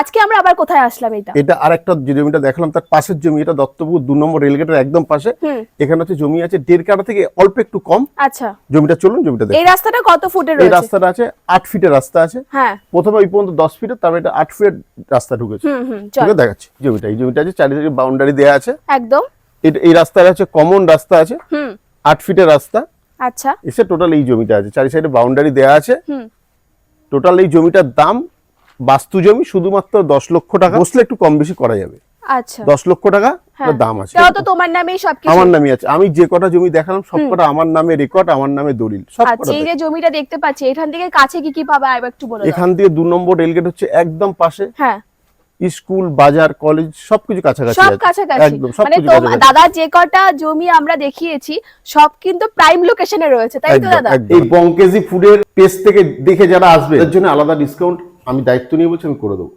আজকে আমরা আবার কোথায় আসলাম এটা? এটা আর একটা যে জমিটা দেখালাম তার পাশের জমি এটা দত্তপুর দু নম্বর রেলগেটের একদম পাশে। এখানে হচ্ছে জমি আছে দেড় কাটা থেকে অল্প একটু কম। আচ্ছা। জমিটা চলুন জমিটা এই রাস্তাটা কত ফুটের এই রয়েছে? রাস্তাটা আছে ফিটের রাস্তা আছে। হ্যাঁ। প্রথমে ওই পর্যন্ত দশ ফিটের তারপরে এটা আট ফিটের রাস্তা ঢুকেছে। হুম হুম চল। দেখাচ্ছি জমিটা। এই জমিটা আছে চারিদিকে বাউন্ডারি দেওয়া আছে। একদম। এই রাস্তাটা আছে কমন রাস্তা আছে। হুম। আট ফিটের রাস্তা। আচ্ছা। এসে টোটাল এই জমিটা আছে চারি সাইডে বাউন্ডারি দেওয়া আছে। হুম। টোটাল এই জমিটার দাম বাস্তু জমি শুধুমাত্র দশ লক্ষ টাকা। বসলে একটু কম বেশি করা যাবে। আচ্ছা। দশ লক্ষ টাকা হ্যাঁ। দাম আছে। তো তোমার নামেই সবকিছু। আমার নামে আছে। আমি যে কটা জমি দেখালাম সব কটা আমার নামে রেকর্ড আমার নামে দলিল সব আচ্ছা এই যে জমিটা দেখতে পাচ্ছি এখান থেকে কাছে কি কি পাবে? আর একটু বলে দাও। এখান থেকে দু নম্বর রেলগেট হচ্ছে একদম পাশে। হ্যাঁ। স্কুল বাজার কলেজ সবকিছু কাছাকাছি সব কাছাকাছি। মানে কাছাকাছি। দাদা যে কটা জমি আমরা দেখিয়েছি সব কিন্তু প্রাইম লোকেশনে রয়েছে তাই তো দাদা? একদম। এই বঙ্কেজি ফুডের পেজ থেকে দেখে যারা আসবে তার জন্য আলাদা ডিসকাউন্ট আমি দায়িত্ব নিয়ে বলছি আমি করে দেবো।